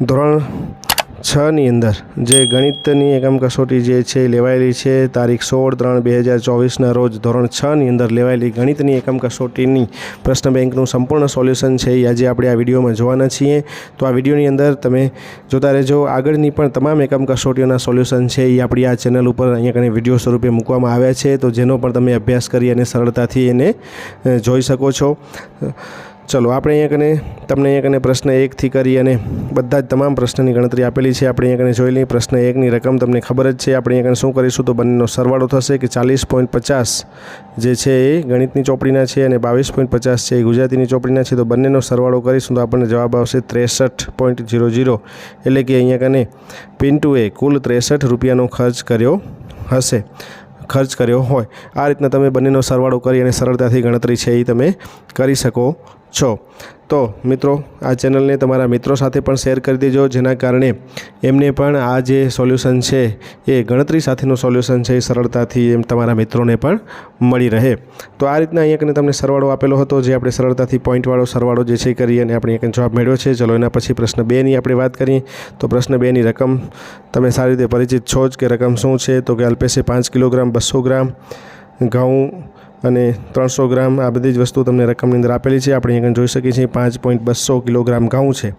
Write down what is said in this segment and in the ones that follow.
ધોરણ છની અંદર જે ગણિતની એકમ કસોટી જે છે લેવાયેલી છે, તારીખ સોળ ત્રણ બે હજાર ચોવીસના રોજ ધોરણ છની અંદર લેવાયેલી ગણિતની એકમ કસોટીની પ્રશ્ન બેંકનું સંપૂર્ણ સોલ્યુશન છે એ આજે આપણે આ વિડીયોમાં જોવાના છીએ. તો આ વિડીયોની અંદર તમે જોતા રહેજો. આગળની પણ તમામ એકમ કસોટીઓના સોલ્યુશન છે એ આપણી આ ચેનલ ઉપર અહીંયા કંઈ વીડિયો સ્વરૂપે મૂકવામાં આવ્યા છે. તો જેનો પણ તમે અભ્યાસ કરી અને સરળતાથી એને જોઈ શકો છો. ચલો, આપણે અહીંયા કને, તમને અહીંયા કને પ્રશ્ન એકથી કરી અને બધા જ તમામ પ્રશ્નની ગણતરી આપેલી છે. આપણે અહીંયા કને જોઈ લઈએ, પ્રશ્ન એકની રકમ તમને ખબર જ છે. આપણે અહીંયા કને શું કરીશું તો બંનેનો સરવાળો થશે કે ચાલીસ પોઈન્ટ પચાસ જે છે એ ગણિતની ચોપડીના છે અને બાવીસ પોઈન્ટ પચાસ છે એ ગુજરાતીની ચોપડીના છે. તો બંનેનો સરવાળો કરીશું તો આપણને જવાબ આવશે ત્રેસઠ પોઈન્ટ ઝીરો ઝીરો એટલે કે અહીંયા કને પિન્ટુએ કુલ ત્રેસઠ રૂપિયાનો ખર્ચ કર્યો હશે. ખર્ચ કર્યો હોય. આ રીતના તમે બંનેનો સરવાળો કરી અને સરળતાથી ગણતરી છે એ તમે કરી શકો છો. તો મિત્રો, આ ચેનલને તમારા મિત્રો સાથે પણ શેર કરી દેજો, જેના કારણે એમને પણ આ જે સોલ્યુશન છે એ ગણતરી સાથેનું સોલ્યુશન છે એ સરળતાથી એમ તમારા મિત્રોને પણ મળી રહે. તો આ રીતના અહીંયા કને તમને સરવાળો આપેલો હતો, જે આપણે સરળતાથી પોઈન્ટવાળો સરવાળો જે છે કરી અને આપણે અહીંયા જવાબ મેળવ્યો છે. ચલો, એના પછી પ્રશ્ન બેની આપણે વાત કરીએ. તો પ્રશ્ન બેની રકમ, તમે સારી રીતે પરિચિત છો જ કે રકમ શું છે? તો કે અલ્પેશે પાંચ કિલોગ્રામ, બસો ગ્રામ, ઘઉં અને ત્રણસો ગ્રામ આ બધી જ વસ્તુ તમને રકમની અંદર આપેલી છે. આપણે અહીંયા જોઈ શકીએ છીએ પાંચ પોઈન્ટ બસો કિલોગ્રામ ઘઉં છે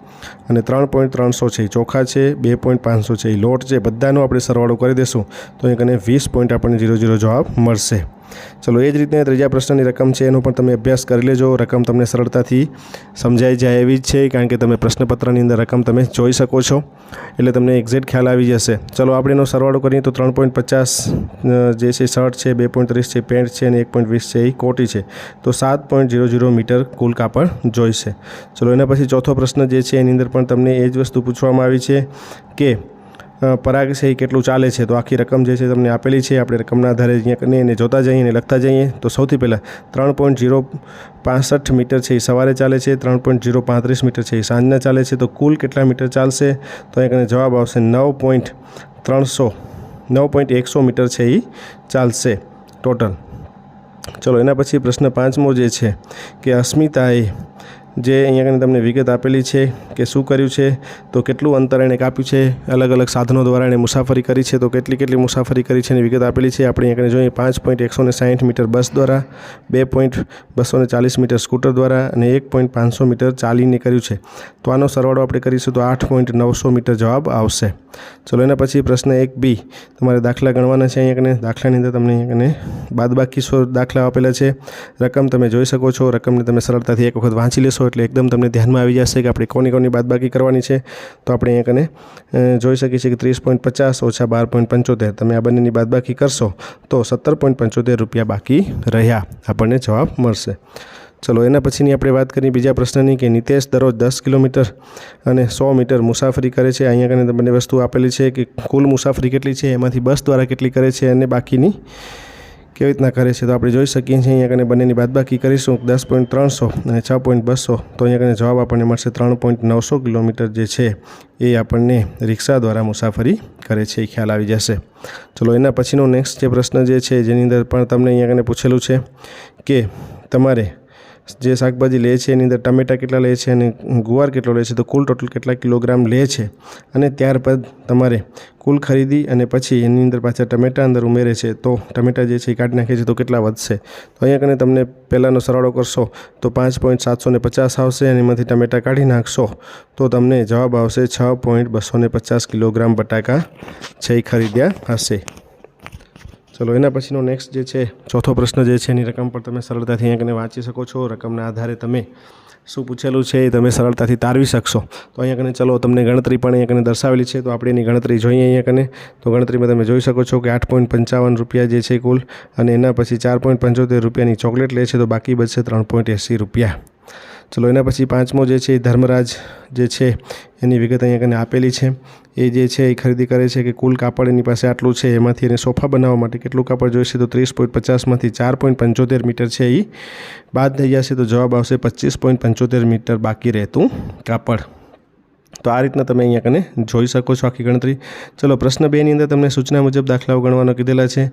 અને ત્રણ પોઈન્ટ ત્રણસો છે ચોખા છે, બે પોઈન્ટ પાંચસો છે લોટ છે. બધાનો આપણે સરવાળો કરી દઈશું તો અહીંયા વીસ પોઈન્ટ આપણને ઝીરો ઝીરો જવાબ મળશે. ચલો, એ જ રીતે ત્રીજા પ્રશ્નની રકમ છે, એનો પણ તમે અભ્યાસ કરી લેજો. રકમ તમને સરળતાથી સમજાઈ જાય એવી જ છે, કારણ કે તમે પ્રશ્નપત્રની અંદર રકમ તમે જોઈ શકો છો. એટલે તમને એક્ઝેક્ટ ખ્યાલ આવી જશે. ચલો, આપણે એનો સરવાળો કરીએ તો ત્રણ પોઈન્ટ પચાસ જે છે શર્ટ છે, બે પોઈન્ટ ત્રીસ છે પેન્ટ છે, અને એક પોઈન્ટ વીસ છે, એ કોટી છે. તો સાત પોઈન્ટ ઝીરો ઝીરો મીટર કુલ કાપડ જોઈશે. ચલો, એના પછી ચોથો પ્રશ્ન જે છે, એની અંદર પણ તમને એ જ વસ્તુ પૂછવામાં આવી છે કે અ, પરાગ છે એ કેટલું ચાલે છે? તો આખી રકમ જે છે તમને આપેલી છે. આપણે રકમના આધારે અહીંયા એને જોતા જઈએ અને લખતા જઈએ. તો સૌથી પહેલાં ત્રણ પોઈન્ટ જીરો પાસઠ મીટર છે એ સવારે ચાલે છે. ત્રણ પોઈન્ટ જીરો પાંત્રીસ મીટર છે એ સાંજના ચાલે છે. તો કુલ કેટલા મીટર ચાલશે? તો અહીંયા જવાબ આવશે નવ પોઈન્ટ ત્રણસો નવ પોઈન્ટ એકસો મીટર છે એ ચાલશે ટોટલ. ચલો એના પછી પ્રશ્ન પાંચમો જે છે કે અસ્મિતાએ જે અહીંયા કને તમને વિગત આપેલી છે કે શું કર્યું છે, તો કેટલું અંતર એણે કાપ્યું છે, અલગ અલગ સાધનો દ્વારા એણે મુસાફરી કરી છે, તો કેટલી કેટલી મુસાફરી કરી છે એની વિગત આપેલી છે. આપણે અહીંયા કને જોઈએ પાંચ પોઈન્ટ એકસો ને સાઠ મીટર બસ દ્વારા, બે પોઈન્ટ બસો ને ચાલીસ મીટર સ્કૂટર દ્વારા અને એક પોઈન્ટ પાંચસો મીટર ચાલીને કર્યું છે. તો આનો સરવાળો આપણે કરીશું તો આઠ પોઈન્ટ નવસો મીટર જવાબ આવશે. ચલો એના પછી પ્રશ્ન એક બી, તમારે દાખલા ગણવાના છે અહીંયા કને દાખલાની અંદર તમને અહીંયા કને બાદબાકી સો દાખલા આપેલા છે. રકમ તમે જોઈ શકો છો, રકમને તમે સરળતાથી એક વખત વાંચી લેશો. એટલે એકદમ તમને ધ્યાનમાં આવી જશે કે આપણે કોની કોની બાદબાકી કરવાની છે. તો આપણે અહીંયા કને જોઈ શકીએ છીએ કે ત્રીસ પોઈન્ટ પચાસ ઓછા બાર પોઈન્ટ પંચોતેર. તમે આ બંનેની બાદબાકી કરશો તો સત્તર પોઈન્ટ પંચોતેર રૂપિયા બાકી રહ્યા. આપણને જવાબ મળશે. ચલો, એના પછીની આપણે વાત કરીએ બીજા પ્રશ્નની કે નિતેશ દરરોજ દસ કિલોમીટર અને સો મીટર મુસાફરી કરે છે. અહીંયા કને બંને વસ્તુ આપેલી છે કે કુલ મુસાફરી કેટલી છે, એમાંથી બસ દ્વારા કેટલી કરે છે અને બાકીની કેવી રીતના કરે છે તો આપણે જોઈ શકીએ છીએ અહીંયા કને બંનેની બાદબાકી કરીશું. દસ પોઈન્ટ ત્રણસો અને છ પોઈન્ટ બસો. તો અહીંયા કને જવાબ આપણને મળશે ત્રણ પોઈન્ટ નવસો કિલોમીટર જે છે એ આપણને રિક્ષા દ્વારા મુસાફરી કરે છે, એ ખ્યાલ આવી જશે. ચલો, એના પછીનો નેક્સ્ટ જે પ્રશ્ન જે છે, જેની અંદર પણ તમને અહીંયા કને પૂછેલું છે કે તમારે જે શાકભાજી લે છે, એની અંદર ટમેટા કેટલા લે છે અને ગુવાર કેટલો લે છે, તો કુલ ટોટલ કેટલા કિલોગ્રામ લે છે? અને ત્યારબાદ તમારે કુલ ખરીદી અને પછી એની અંદર પાછા ટમેટા અંદર ઉમેરે છે, તો ટમેટા જે છે એ કાઢી નાખે છે, તો કેટલા વધશે? તો અહીંયા કને તમને પહેલાંનો સરવાળો કરશો, તો પાંચ પોઈન્ટ સાતસો ને પચાસ આવશે અને એમાંથી ટમેટા કાઢી નાખશો, તો તમને જવાબ આવશે છ પોઈન્ટ બસો પચાસ કિલોગ્રામ બટાકા છે એ ખરીદ્યા હશે. ચલો, એના પછીનો નેક્સ્ટ જે છે, ચોથો પ્રશ્ન જે છે, એની રકમ પણ તમે સરળતાથી અહીંયા વાંચી શકો છો. રકમના આધારે તમે શું પૂછેલું છે એ તમે સરળતાથી તારવી શકશો. તો અહીંયા કને ચલો, તમને ગણતરી પણ અહીંયા કને દર્શાવેલી છે. તો આપણે એની ગણતરી જોઈએ અહીંયા કને. તો ગણતરીમાં તમે જોઈ શકો છો કે આઠ પોઈન્ટ પંચાવન રૂપિયા જે છે કુલ, અને એના પછી ચાર પોઈન્ટ પંચોતેર રૂપિયાની ચોકલેટ લે છે. તો બાકી બચશે ત્રણ પોઈન્ટ એંસી રૂપિયા. ચલો, એના પછી પાંચમો જે છે એ ધર્મરાજ જે છે, એની વિગત અહીંયા કને આપેલી છે. એ જે છે એ ખરીદી કરે છે કે કુલ કાપડ એની પાસે આટલું છે, એમાંથી એને સોફા બનાવવા માટે કેટલું કાપડ જોઈશે તો ત્રીસ પોઈન્ટ પચાસમાંથી ચાર પોઈન્ટ પંચોતેર મીટર છે એ બાદ થઈ જશે તો જવાબ આવશે પચીસ પોઈન્ટ પંચોતેર મીટર બાકી રહેતું કાપડ. તો આ રીતના તમે અહીંયા કને જોઈ શકો છો આખી ગણતરી. ચલો, પ્રશ્ન બેની અંદર તમને સૂચના મુજબ દાખલાઓ ગણવાનો કીધેલા છે.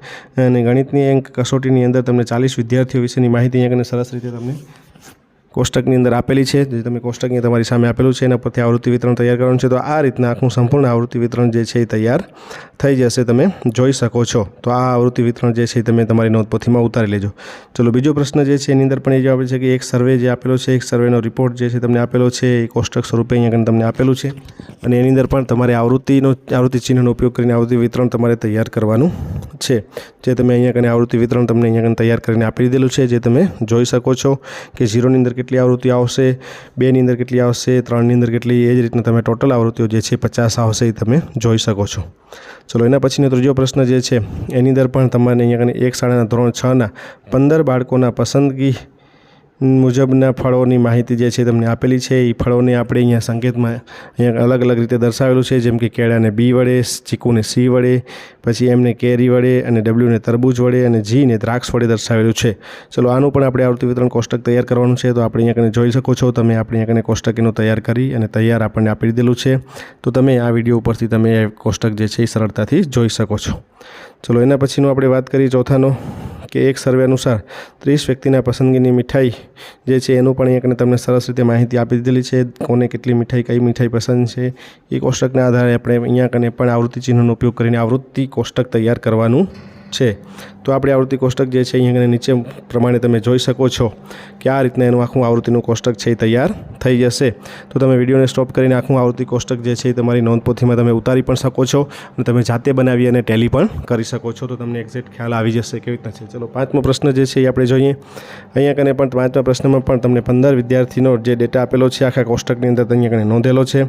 અને ગણિતની અંક કસોટીની અંદર તમને ચાલીસ વિદ્યાર્થીઓ વિશેની માહિતી અહીંયા કને સરસ રીતે તમને કોષ્ટકની અંદર આપેલી છે, જે તમે કોષ્ટકની તમારી સામે આપેલું છે, એના પરથી આવૃત્તિ વિતરણ તૈયાર કરવાનું છે. તો આ રીતના આખું સંપૂર્ણ આવૃત્તિ વિતરણ જે છે એ તૈયાર થઈ જશે, તમે જોઈ શકો છો. તો આ આવૃત્તિ વિતરણ જે છે તમે તમારી નોંધપોથીમાં ઉતારી લેજો. ચલો, બીજો પ્રશ્ન જે છે, એની અંદર પણ એ જવાબ છે કે એક સર્વે જે આપેલો છે, એક સર્વેનો રિપોર્ટ જે છે તમને આપેલો છે, એ કોષ્ટક સ્વરૂપે અહીંયા તમને આપેલું છે. અને એની અંદર પણ તમારે આવૃત્તિનો, આવૃત્તિ ચિહ્નનો ઉપયોગ કરીને આવૃત્તિ વિતરણ તમારે તૈયાર કરવાનું છે. જે તમે અહીંયા કને આવૃત્તિ વિતરણ તમને અહીંયા કને તૈયાર કરીને આપી દીધેલું છે, જે તમે જોઈ શકો છો કે ઝીરોની અંદર કેટલી આવૃત્તિ આવશે, બેની અંદર કેટલી આવશે, ત્રણની અંદર કેટલી, એ જ રીતના તમે ટોટલ આવૃત્તિઓ જે છે પચાસ આવશે એ તમે જોઈ શકો છો. ચલો, એના પછીનો ત્રીજો પ્રશ્ન જે છે, એની અંદર પણ તમારે અહીંયા એક શાળાના ધોરણ છના પંદર બાળકોના પસંદગી મુજબના ફળોની માહિતી જે છે તમને આપેલી છે. એ ફળોને આપણે અહીંયા સંકેતમાં અહીંયા અલગ અલગ રીતે દર્શાવેલું છે. જેમ કે કેળાને બી વડે ચીકુને સી વડે, પછી એમને કેરી વડે અને ડબલ્યુને તરબૂચ વડે અને જીને દ્રાક્ષ વડે દર્શાવેલું છે. ચલો, આનું પણ આપણે આવૃત્તિ વિતરણ કોષ્ટક તૈયાર કરવાનું છે. તો આપણે અહીંયા કને જોઈ શકો છો. તમે આપણે અહીંયા કને કોષ્ટક એનું તૈયાર કરી અને તૈયાર આપણને આપી દીધેલું છે. તો તમે આ વીડિયો ઉપરથી તમે એ કોષ્ટક જે છે એ સરળતાથી જોઈ શકો છો. ચલો, એના પછીનું આપણે વાત કરીએ ચોથાનો. કે એક સર્વે અનુસાર ત્રીસ વ્યક્તિના પસંદગીની મીઠાઈ જે છે એનું પણ અહીંયા કને તમને સરસ રીતે માહિતી આપી દીધેલી છે. કોને કેટલી મીઠાઈ, કઈ મીઠાઈ પસંદ છે, એ કોષ્ટકના આધારે આપણે અહીંયા કને પણ આવૃત્તિ ચિહ્નનો ઉપયોગ કરીને આવૃત્તિ કોષ્ટક તૈયાર કરવાનું છે. તો આપણે આવૃત્તિ કોષ્ટક જે છે, અહીંયા નીચે પ્રમાણે તમે જોઈ શકો છો કે આ રીતના એનું આખું આવૃત્તિનું કોષ્ટક છે એ તૈયાર થઈ જશે. તો તમે વિડીયોને સ્ટોપ કરીને આખું આવૃત્તિ કોષ્ટક જે છે એ તમારી નોંધપોથીમાં તમે ઉતારી પણ શકો છો અને તમે જાતે બનાવી અને ટેલી પણ કરી શકો છો. તો તમને એક્ઝેક્ટ ખ્યાલ આવી જશે કેવી રીતના છે. ચલો, પાંચમો પ્રશ્ન જે છે એ આપણે જોઈએ. અહીંયા કને પણ પાંચમા પ્રશ્નમાં પણ તમને પંદર વિદ્યાર્થીનો જે ડેટા આપેલો છે, આખા કોષ્ટકની અંદર અહીંયા કને નોંધેલો છે.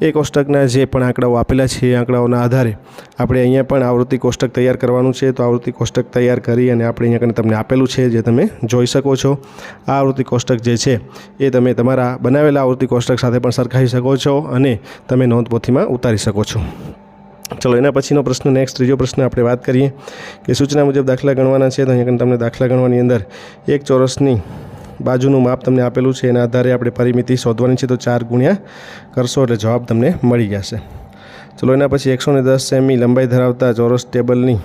એ કોષ્ટકના જે પણ આંકડાઓ આપેલા છે, એ આંકડાઓના આધારે આપણે અહીંયા પણ આવૃત્તિ કોષ્ટક તૈયાર કરવાનું છે. તો આવૃત્તિ કોષ્ટક તૈયાર કરી અને આપણે અહીંયા કને તમને આપેલું છે જે તમે જોઈ શકો છો. આ આવૃત્તિ કોષ્ટક જે છે, એ તમે તમારા બનાવેલા આવૃત્તિ કોષ્ટક સાથે પણ સરખાવી શકો છો અને તમે નોંધપોથીમાં ઉતારી શકો છો. ચલો, એના પછીનો પ્રશ્ન નેક્સ્ટ ત્રીજો પ્રશ્ન આપણે વાત કરીએ કે સૂચના મુજબ દાખલા ગણવાના છે. તો અહીંયા તમને દાખલા ગણવાની અંદર એક ચોરસની બાજુનું માપ તમને આપેલું છે. એના આધારે આપણે પરિમિતિ શોધવાની છે. તો ચાર ગુણ્યા કરશો એટલે જવાબ તમને મળી જશે. ચલો, એના પછી એકસો ને દસ સેમી લંબાઈ ધરાવતા ચોરસ ટેબલની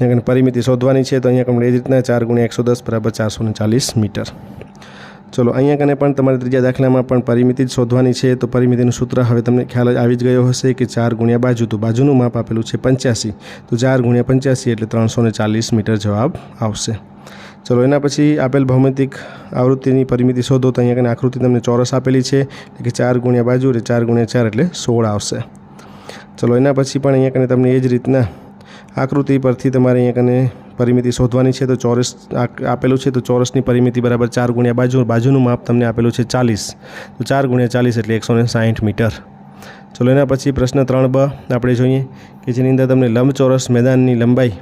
અહીંયા પરિમિતિ શોધવાની છે, તો અહીંયા કને એ જ રીતના ચાર ગુણ્યા એકસો દસ બરાબર ચારસો ને ચાલીસ મીટર. ચલો, અહીંયા કને પણ તમારે ત્રીજા દાખલામાં પણ પરિમિતિ જ શોધવાની છે, તો પરિમિતિનું સૂત્ર હવે તમને ખ્યાલ જ આવી જ ગયો હશે કે ચાર ગુણ્યા બાજુ, તો બાજુનું માપ આપેલું છે પંચ્યાસી, તો ચાર ગુણ્યા પંચ્યાસી એટલે ત્રણસો ને ચાલીસ મીટર જવાબ આવશે. ચલો, એના પછી આપેલ ભૌમિતિક આવૃત્તિની પરિમિતિ શોધો, તો અહીંયા કને આકૃતિ તમને ચોરસ આપેલી છે એટલે કે ચાર ગુણ્યા બાજુ એટલે ચાર ગુણ્યા ચાર એટલે સોળ આવશે. ચલો, એના પછી પણ અહીંયા કને તમને એ જ રીતના આકૃતિ પરથી તમારે અહીંયા કને પરિમિતિ શોધવાની છે. તો ચોરસ આપેલું છે, તો ચોરસની પરિમિતિ બરાબર ચાર ગુણ્યા બાજુ, બાજુનું માપ તમને આપેલું છે ચાલીસ. તો ચાર ગુણ્યા ચાલીસ એટલે એકસો સાઠ મીટર. ચલો, એના પછી પ્રશ્ન ત્રણ બ આપણે જોઈએ કે જેની અંદર તમને લંબચોરસ મેદાનની લંબાઈ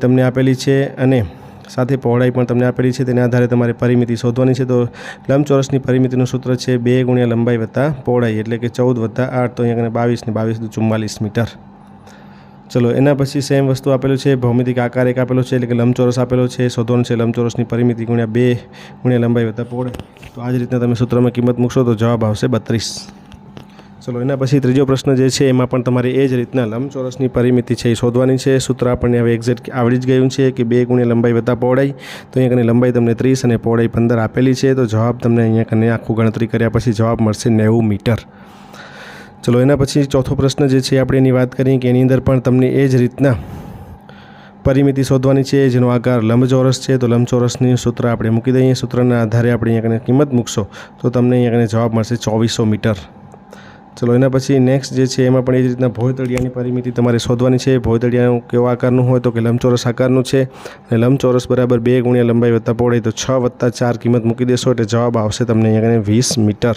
તમને આપેલી છે અને સાથે પહોળાઈ પણ તમને આપેલી છે. તેના આધારે તમારે પરિમિતિ શોધવાની છે. તો લંબચોરસની પરિમિતિનું સૂત્ર છે બે ગુણ્યા લંબાઈ વત્તા પહોળાઈ, એટલે કે ચૌદ વત્તા આઠ. તો અહીંયા બાવીસ ને બાવીસ ચુમ્માલીસ મીટર. ચલો, એના પછી સેમ વસ્તુ આપેલું છે. ભૌમિતિક આકાર એક આપેલો છે, એટલે કે લંબચોરસ આપેલો છે. શોધવાનું છે લંબચોરસની પરિમિતિ ગુણ્યા બે ગુણ્યા લંબાઈ વત્તા પહોળાઈ. તો આ જ રીતના તમે સૂત્રમાં કિંમત મૂકશો તો જવાબ આવશે બત્રીસ. ચલો, એના પછી ત્રીજો પ્રશ્ન જે છે, એમાં પણ તમારે એ જ રીતના લંબચોરસની પરિમિતિ છે એ શોધવાની છે. સૂત્ર આપણને હવે એક્ઝેક્ટ આવડી જ ગયું છે કે બે ગુણ્યા લંબાઈ વત્તા પહોળાઈ. તો અહીંયા કને લંબાઈ તમને ત્રીસ અને પહોળાઈ પંદર આપેલી છે. તો જવાબ તમને અહીંયા કને આખું ગણતરી કર્યા પછી જવાબ મળશે નેવું મીટર. ચલો, એના પછી ચોથો પ્રશ્ન જે છે, આપણે એની વાત કરીએ કે એની અંદર પણ તમને એ જ રીતના પરિમિતિ શોધવાની છે, જેનો આકાર લંબચોરસ છે. તો લંબચોરસની સૂત્ર આપણે મૂકી દઈએ. સૂત્રના આધારે આપણે અહીંયા કિંમત મૂકશો. તો તમને અહીંયા જવાબ મળશે ચોવીસો મીટર. ચલો, એના પછી નેક્સ્ટ જે છે, એમાં પણ એ જ રીતના ભોયતળિયાની પરિમિતિ તમારે શોધવાની છે. ભોયતળિયાનું કેવા આકારનું હોય તો કે લંબચોરસ આકારનું છે. અને લંબચોરસ બરાબર બે ગુણ્યા લંબાઈ વત્તા પહોળાઈ તો છ વત્તા ચાર કિંમત મૂકી દેશો એટલે જવાબ આવશે તમને અહીંયા વીસ મીટર.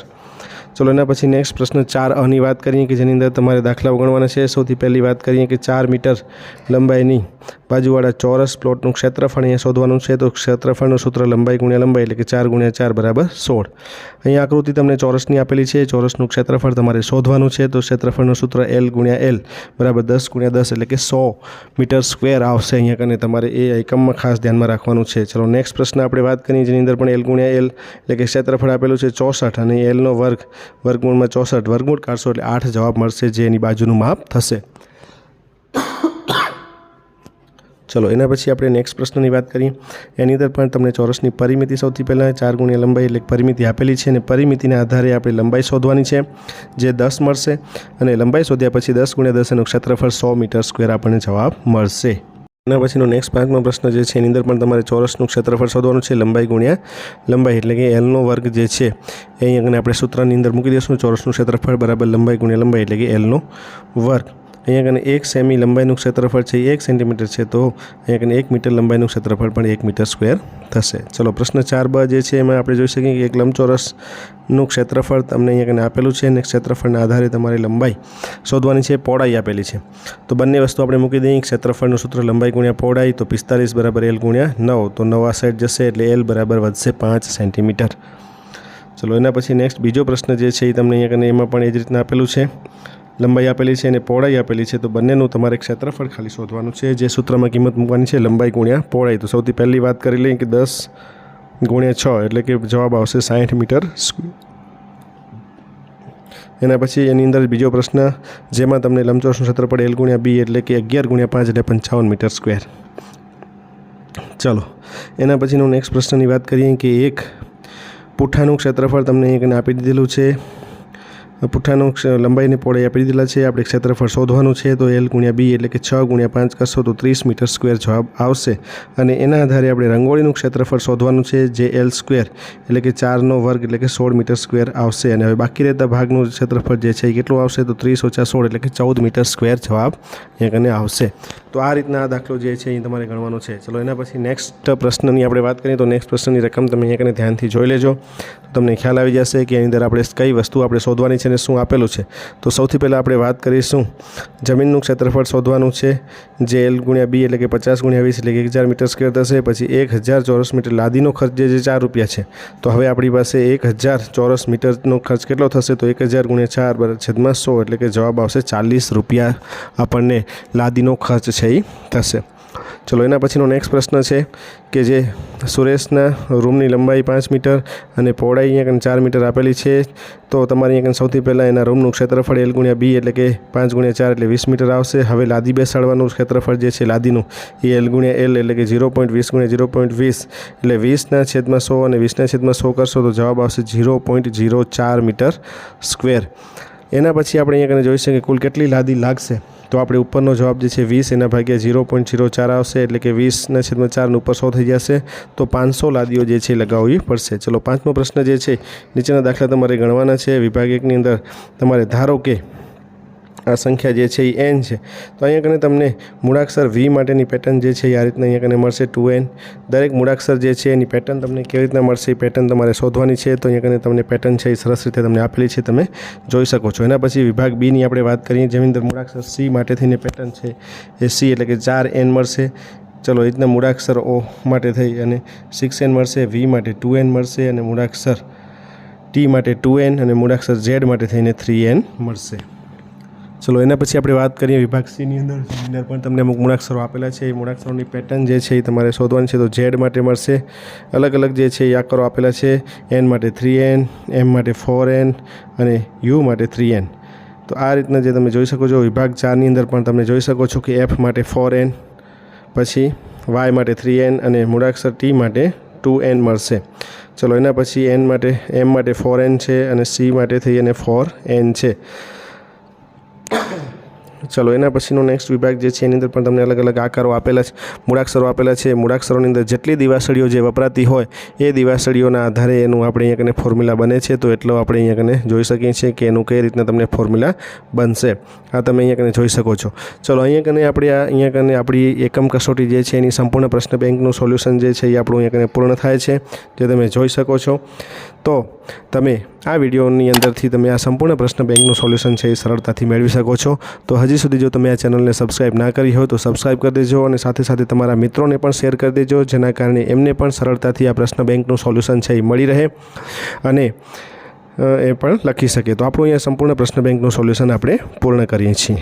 ચલો, એના પછી નેક્સ્ટ પ્રશ્ન ચાર અની વાત કરીએ કે જેની અંદર તમારે દાખલા ઉગણવાના છે. સૌથી પહેલી વાત કરીએ કે ચાર મીટર લંબાઈની બાજુવાળા ચોરસ પ્લોટનું ક્ષેત્રફળ અહીંયા શોધવાનું છે. તો ક્ષેત્રફળનું સૂત્ર લંબાઈ ગુણ્યા લંબાઈ એટલે કે ચાર ગુણ્યા ચાર બરાબર સોળ. અહીંયા આકૃતિ તમને ચોરસની આપેલી છે. ચોરસનું ક્ષેત્રફળ તમારે શોધવાનું છે. તો ક્ષેત્રફળનું સૂત્ર એલ ગુણ્યા એલ બરાબર દસ ગુણ્યા દસ એટલે કે સો મીટર સ્ક્વેર આવશે અહીંયા કને તમારે એ એકમમાં ખાસ ધ્યાનમાં રાખવાનું છે. ચલો નેક્સ્ટ પ્રશ્ન આપણે વાત કરીએ જેની અંદર પણ એલ ગુણ્યા એલ એટલે કે ક્ષેત્રફળ આપેલું છે ચોસઠ અને એલનો વર્ગ, વર્ગમૂળમાં ચોસઠ, વર્ગમૂળ કાઢશો એટલે આઠ જવાબ મળશે જે એની બાજુનું માપ થશે. ચલો, એના પછી આપણે નેક્સ્ટ પ્રશ્નની વાત કરીએ. એની અંદર પણ તમને ચોરસની પરિમિતિ સૌથી પહેલાં ચાર ગુણ્યા લંબાઈ એટલે પરિમિતિ આપેલી છે અને પરિમિતિના આધારે આપણે લંબાઈ શોધવાની છે, જે દસ મળશે અને લંબાઈ શોધ્યા પછી દસ ગુણ્યા દસ એનું ક્ષેત્રફળ સો મીટર સ્ક્વેર આપણને જવાબ મળશે. એના પછીનો નેક્સ્ટ પાંચમો પ્રશ્ન જે છે, એની અંદર પણ તમારે ચોરસનું ક્ષેત્રફળ શોધવાનું છે, લંબાઈ ગુણ્યા લંબાઈ એટલે કે એલનો વર્ગ જે છે, એ અહીંયા આપણે સૂત્રની અંદર મૂકી દઈશું. ચોરસનું ક્ષેત્રફળ બરાબર લંબાઈ ગુણ્યા લંબાઈ એટલે કે એલનો વર્ગ. અહીંયા કને એક સેમી લંબાઈનું ક્ષેત્રફળ છે, એક સેન્ટીમીટર છે, તો અહીંયા કને એક મીટર લંબાઈનું ક્ષેત્રફળ પણ એક મીટર સ્ક્વેર થશે. ચલો, પ્રશ્ન ચાર બ જે છે, એમાં આપણે જોઈ શકીએ કે એક લંબચોરસનું ક્ષેત્રફળ તમને અહીંયા કને આપેલું છે અને ક્ષેત્રફળના આધારે તમારી લંબાઈ શોધવાની છે, પહોળાઈ આપેલી છે. તો બંને વસ્તુ આપણે મૂકી દઈએ ક્ષેત્રફળનું સૂત્ર લંબાઈ ગુણ્યા પહોળાઈ, તો પિસ્તાલીસ બરાબર એલ ગુણ્યા નવ, તો નવા સાઈડ જશે એટલે એલ બરાબર વધશે પાંચ સેન્ટીમીટર ચલો, એના પછી નેક્સ્ટ બીજો પ્રશ્ન જે છે, એ તમને અહીંયા કને એમાં પણ એ જ રીતના આપેલું છે. લંબાઈ આપેલી છે અને પહોળાઈ આપેલી છે, તો બંનેનું તમારે ક્ષેત્રફળ ખાલી શોધવાનું છે. જે સૂત્રમાં કિંમત મૂકવાની છે, લંબાઈ ગુણ્યા પહોળાઈ. તો સૌથી પહેલી વાત કરી લઈએ કે દસ ગુણ્યા છ એટલે કે જવાબ આવશે સાઠ મીટર એના પછી એની અંદર બીજો પ્રશ્ન, જેમાં તમને લંબચોરસનું ક્ષેત્રફળ એલ ગુણ્યા બી એટલે કે અગિયાર ગુણ્યા પાંચ એટલે પંચાવન મીટર સ્ક્વેર. ચલો, એના પછીનો નેક્સ્ટ પ્રશ્નની વાત કરીએ કે એક પુઠ્ઠાનું ક્ષેત્રફળ તમને એક આપી દીધેલું છે. પુઠ્ઠાનું લંબાઈને પહોળાઈ આપી દીધેલા છે. આપણે ક્ષેત્રફળ શોધવાનું છે તો એલ ગુણ્યા બી એટલે કે છ ગુણ્યા પાંચ કરશો તો ત્રીસ મીટર સ્ક્વેર જવાબ આવશે. અને એના આધારે આપણે રંગોળીનું ક્ષેત્રફળ શોધવાનું છે જે એલ સ્ક્વેર એટલે કે ચારનો વર્ગ એટલે કે સોળ મીટર સ્ક્વેર આવશે. અને હવે બાકી રહેતા ભાગનું ક્ષેત્રફળ જે છે એ કેટલું આવશે તો ત્રીસ ઓછા સોળ એટલે કે ચૌદ મીટર સ્ક્વેર જવાબ અહીંયા કને આવશે. તો આ રીતના આ દાખલો જે છે એ તમારે ગણવાનો છે. ચલો એના પછી નેક્સ્ટ પ્રશ્નની આપણે વાત કરીએ તો નેક્સ્ટ પ્રશ્નની રકમ તમે અહીંયા કને ધ્યાનથી જોઈ લેજો. તો તમને ખ્યાલ આવી જશે કે એની અંદર આપણે કઈ વસ્તુ આપણે શોધવાની છે અને શું આપેલું છે? તો સૌથી પહેલાં આપણે વાત કરીશું જમીનનું ક્ષેત્રફળ શોધવાનું છે. જે એલ ગુણ્યા બી એટલે કે પચાસ ગુણ્યા વીસ એટલે કે એક હજાર મીટર સ્ક્વેર થશે, પછી એક હજાર ચોરસ મીટર લાદીનો ખર્ચ જે ચાર રૂપિયા છે. તો હવે આપણી પાસે એક હજાર ચોરસ મીટરનો ખર્ચ કેટલો થશે? તો એક હજાર ગુણ્યા ચાર બરાબર છેદમાં સો એટલે કે જવાબ આવશે ચાલીસ રૂપિયા આપણને લાદીનો ખર્ચ છે એ થશે. ચલો, એના પછીનો નેક્સ્ટ પ્રશ્ન છે કે જે સુરેશના રૂમની લંબાઈ પાંચ મીટર અને પહોળાઈ અહીંયા કંઈ ચાર મીટર આપેલી છે, તો તમારે અહીંયા સૌથી પહેલાં એના રૂમનું ક્ષેત્રફળ એલ ગુણ્યા બી એટલે કે પાંચ ગુણ્યા ચાર એટલે વીસ મીટર આવશે. હવે લાદી બેસાડવાનું ક્ષેત્રફળ જે છે લાદીનું, એ એલ ગુણ્યા એલ એટલે કે ઝીરો પોઈન્ટ વીસ ગુણ્યા ઝીરો પોઈન્ટ વીસ એટલે વીસના છેદમાં સો અને વીસના છેદમાં સો કરશો તો જવાબ આવશે ઝીરો પોઈન્ટ ઝીરો ચાર મીટર સ્ક્વેર. એના પછી આપણે અહીંયા કને જોઈ શકીએ કે કુલ કેટલી લાદી લાગશે. તો આપણે ઉપરનો જવાબ જે છે વીસ, એના ભાગ્યા ઝીરો પોઈન્ટ ઝીરો ચાર આવશે, એટલે કે વીસના છેદમાં ચારનું ઉપર સો થઈ જશે. તો પાંચસો લાદીઓ જે છે લગાવવી પડશે. ચલો, પાંચમો પ્રશ્ન જે છે, નીચેના દાખલા તમારે ગણવાના છે. વિભાગ એકની અંદર તમારે ધારો કે આ સંખ્યા જે છે એ એન છે. તો અહીંયા કને તમને મૂળાક્ષર વી માટેની પેટર્ન જે છે એ આ રીતના અહીંયા કને મળશે ટુ એન દરેક મૂળાક્ષર જે છે એની પેટર્ન તમને કેવી રીતના મળશે એ પેટર્ન તમારે શોધવાની છે. તો અહીંયા કને તમને પેટર્ન છે એ સરસ રીતે તમને આપેલી છે, તમે જોઈ શકો છો. એના પછી વિભાગ બીની આપણે વાત કરીએ, જેની અંદર મૂળાક્ષર સી માટે થઈને પેટર્ન છે એ સી એટલે કે ચાર એન મળશે. ચલો, એ રીતના મૂળાક્ષર ઓ માટે થઈ અને સિક્સ એન મળશે વી માટે ટુ એન મળશે અને મૂળાક્ષર ટી માટે ટુ એન અને મૂળાક્ષર ઝેડ માટે થઈને થ્રી એન મળશે. ચલો, એના પછી આપણે વાત કરીએ વિભાગ સીની અંદર અંદર પણ તમને અમુક મૂળાક્ષરો આપેલા છે. એ મૂળાક્ષરોની પેટર્ન જે છે એ તમારે શોધવાની છે. તો ઝેડ માટે મળશે. અલગ અલગ જે છે એ આકારો આપેલા છે. એન માટે થ્રી એન એમ માટે ફોર એન અને યુ માટે થ્રી એન તો આ રીતના જે તમે જોઈ શકો છો, વિભાગ ચારની અંદર પણ તમે જોઈ શકો છો કે એફ માટે ફોર એન પછી વાય માટે થ્રી એન અને મૂળાક્ષર ટી માટે ટુ એન મળશે. ચલો, એના પછી એન માટે એમ માટે ફોર એન છે અને સી માટે થઈ અને ફોર એન છે. ચલો, એના પછીનો નેક્સ્ટ વિભાગ જે છે, એની અંદર પણ તમને અલગ અલગ આકારો આપેલા છે. મૂળાક્ષરો આપેલા છે. મૂળાક્ષરોની અંદર જેટલી દિવાસળીઓ જે વપરાતી હોય, એ દિવાસળીઓના આધારે એનું આપણે અહીંયા કને ફોર્મ્યુલા બને છે. તો એટલો આપણે અહીંયા કને જોઈ શકીએ છીએ કે એનું કઈ રીતના તમને ફોર્મ્યુલા બનશે. આ તમે અહીંયા કને જોઈ શકો છો. ચલો, અહીંયા કને આપણે અહીંયા કને આપણી એકમ કસોટી જે છે, એની સંપૂર્ણ પ્રશ્ન બેંકનું સોલ્યુશન જે છે, એ આપણું અહીંયા કને પૂર્ણ થાય છે. જે તમે જોઈ શકો છો. તો તમે આ વિડીયોની અંદરથી તમે આ સંપૂર્ણ પ્રશ્ન બેંકનું સોલ્યુશન છે એ સરળતાથી મેળવી શકો છો. તો હજી સુધી જો તમે આ ચેનલને સબસ્ક્રાઇબ ના કરી હોય તો સબસ્ક્રાઇબ કરી દેજો અને સાથે સાથે તમારા મિત્રોને પણ શેર કરી દેજો, જેના કારણે એમને પણ સરળતાથી આ પ્રશ્ન બેંકનું સોલ્યુશન છે એ મળી રહે અને એ પણ લખી શકે. તો આપણું અહીંયા સંપૂર્ણ પ્રશ્ન બેંકનું સોલ્યુશન આપણે પૂર્ણ કરીએ છીએ.